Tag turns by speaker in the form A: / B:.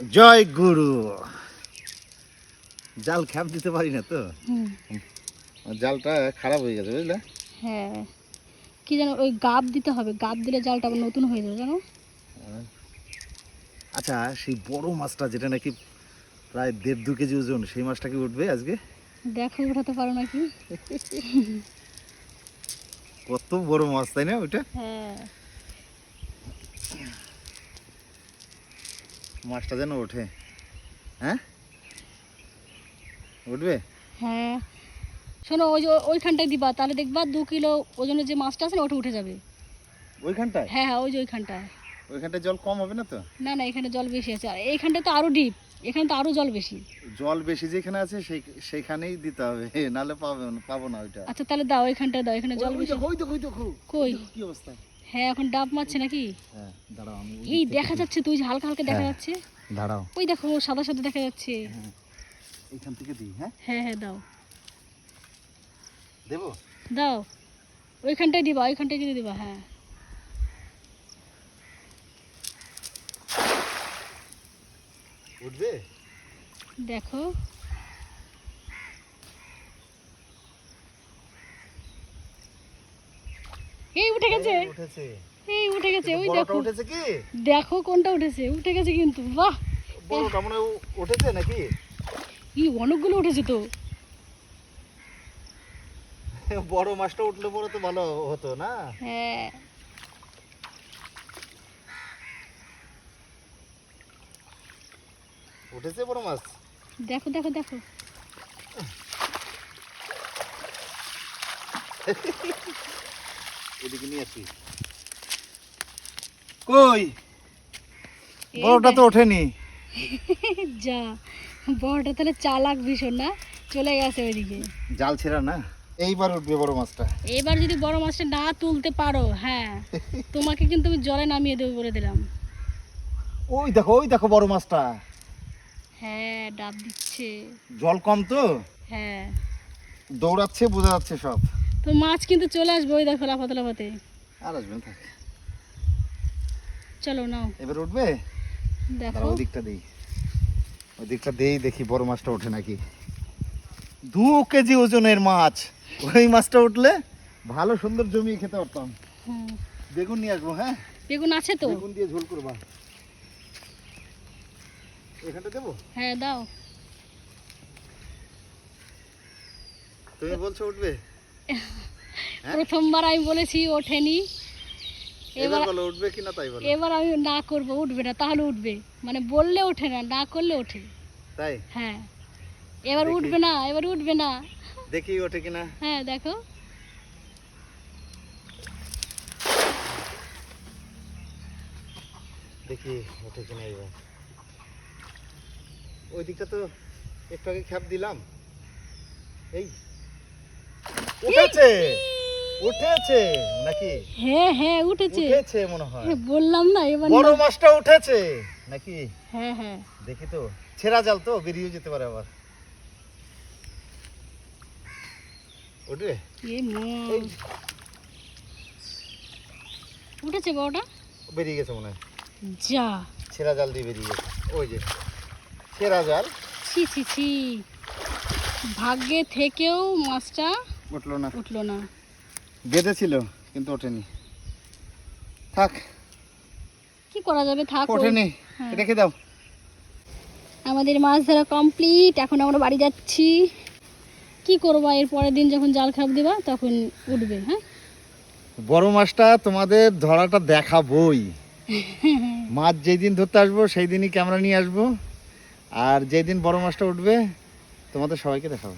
A: জয় গুরু। জাল খ্যাপ দিতে পারি না তো? জালটা খারাপ হয়ে গেছে বুঝলে?
B: হ্যাঁ। কি জানো ওই গাব দিতে হবে গাব দিলে জালটা আবার নতুন হয়ে যাবে জানো?
A: আচ্ছা সেই বড় মাছটা যেটা নাকি প্রায় দেড় দু কেজি ওজন সেই মাছটা কি উঠবে আজকে?
B: দেখো উঠাতে পারো নাকি?
A: কত বড় মাছ তাই না ওইটা?
B: হ্যাঁ।
A: মাছটা যেন ওঠে। হ্যাঁ? উঠবে?
B: হ্যাঁ। শোনো ওই যে ওইখানটায় দিবা তাহলে দেখবা দু কিলো ওজনের যে মাছটা আছে না ওটা উঠে যাবে।
A: ওইখানটায়?
B: হ্যাঁ হ্যাঁ ওই যে ওইখানটায়।
A: ওইখানটায় জল কম হবে না তো?
B: না না এখানে জল বেশি আছে। আর এইখানটায় তো আরও ডিপ এখানে তো আরও জল বেশি।
A: জল বেশি যেখানে আছে সেই সেখানেই দিতে হবে নাহলে পাবে না পাবো না ওইটা।
B: আচ্ছা তাহলে দাও ওইখানটায় দাও এখানে জল বেশি।
A: দেখো।
B: কই?
A: কি অবস্থা?
B: হ্যাঁ এখন ডাব মারছে নাকি?
A: হ্যাঁ দাঁড়াও আমি
B: এই দেখা। যাচ্ছে তুই হালকা হালকা দেখা
A: হ্যাঁ।
B: যাচ্ছে।
A: দাঁড়াও।
B: ওই দেখো সাদা সাদা দেখা যাচ্ছে।
A: এইখান থেকে দিই হ্যাঁ?
B: হ্যাঁ হ্যাঁ দাও।
A: দেবো?
B: দাও। ওইখানটায় দিবা ওইখানটায় যদি দিবা হ্যাঁ।
A: উঠবে?
B: দেখো। এই উঠে গেছে।
A: উঠেছে।
B: এই উঠে গেছে ওই দেখো।
A: উঠেছে কি?
B: দেখো কোনটা উঠেছে উঠে গেছে কিন্তু বাহ।
A: বড়টা মনে উঠেছে নাকি?
B: ই অনেকগুলো উঠেছে তো।
A: বড় মাছটা উঠলে পরে তো ভালো হতো না?
B: হ্যাঁ।
A: উঠেছে বড় মাছ?
B: দেখো দেখো দেখো।
A: এদিকে নিয়ে আসি। কই? বড়টা তো ওঠেনি।
B: যা বড়টা তাহলে চালাক ভীষণ না? চলে গেছে ওইদিকে।
A: জাল ছেঁড়া না? এইবার উঠবে বড় মাছটা।
B: এবার যদি বড় মাছটা না তুলতে পারো হ্যাঁ। তোমাকে কিন্তু আমি জলে নামিয়ে দেবো বলে দিলাম।
A: ওই দেখো ওই দেখো বড় মাছটা।
B: হ্যাঁ ডাব দিচ্ছে।
A: জল কম তো?
B: হ্যাঁ।
A: দৌড়াচ্ছে বোঝা যাচ্ছে সব।
B: তো মাছ কিন্তু চলে আসবে ওই দেখো লাফাতে লাফাতে।
A: আর আসবে না থাক।
B: চলো নাও।
A: এবার উঠবে?
B: দেখো।
A: ওই দিকটা দিই। ওই দিকটা দেই দেখি বড় মাছটা ওঠে নাকি। দু কেজি ওজনের মাছ। ওই মাছটা উঠলে ভালো সুন্দর জমিয়ে খেতে পারতাম।
B: হুম।
A: বেগুন নিয়ে আসব হ্যাঁ?
B: বেগুন আছে তো।
A: বেগুন দিয়ে ঝোল করবা। এখানটা দেবো?
B: হ্যাঁ দাও।
A: তুমি বলছো উঠবে?
B: প্রথমবার আমি বলেছি ওঠেনি।
A: এবার
B: এবার
A: উঠবে কিনা তাই বলো।
B: এবার আমি না করব উঠবে না তাহলে উঠবে। মানে বললে ওঠে না না করলে ওঠে।
A: তাই?
B: হ্যাঁ। এবার উঠবে না এবার উঠবে না।
A: দেখি ওঠে কিনা।
B: হ্যাঁ দেখো।
A: দেখি ওঠে কিনা এবার। ওই দিকটা তো একটু আগে খ্যাপ দিলাম। এই উঠেছে। উঠেছে নাকি?
B: হ্যাঁ হ্যাঁ উঠেছে।
A: উঠেছে মনে হয়।
B: হ্যাঁ, বললাম না এবার
A: বড় মাছটা উঠেছে নাকি?
B: হ্যাঁ হ্যাঁ।
A: দেখি তো ছেঁড়া জাল তো বেরিয়ে যেতে পারে আবার। উঠবে
B: উঠেছে বড়টা?
A: বেরিয়ে গেছে মনে হয়।
B: যা।
A: ছেঁড়া জাল দিয়ে বেরিয়ে গেছে। ওই যে ছেঁড়া জাল।
B: ছি ছি ছি। ভাগ্যে থেকেও মাছটা
A: উঠল না।
B: উঠল না।
A: বেঁধেছিল কিন্তু ওঠেনি। থাক।
B: কি করা যাবে? থাক
A: ওঠেনি।
B: হ্যাঁ।
A: রেখে দাও।
B: আমাদের মাছ ধরা কমপ্লিট এখন আমরা বাড়ি যাচ্ছি। কি করবা? এর পরের দিন যখন জাল খাপ দিবা তখন উঠবে হ্যাঁ?
A: বড় মাছটা তোমাদের ধরাটা দেখাবই। মাছ যেই দিন ধরতে আসব সেই দিনই ক্যামেরা নিয়ে আসব। আর যেই দিন বড় মাছটা উঠবে তোমাদের সবাইকে দেখাবো।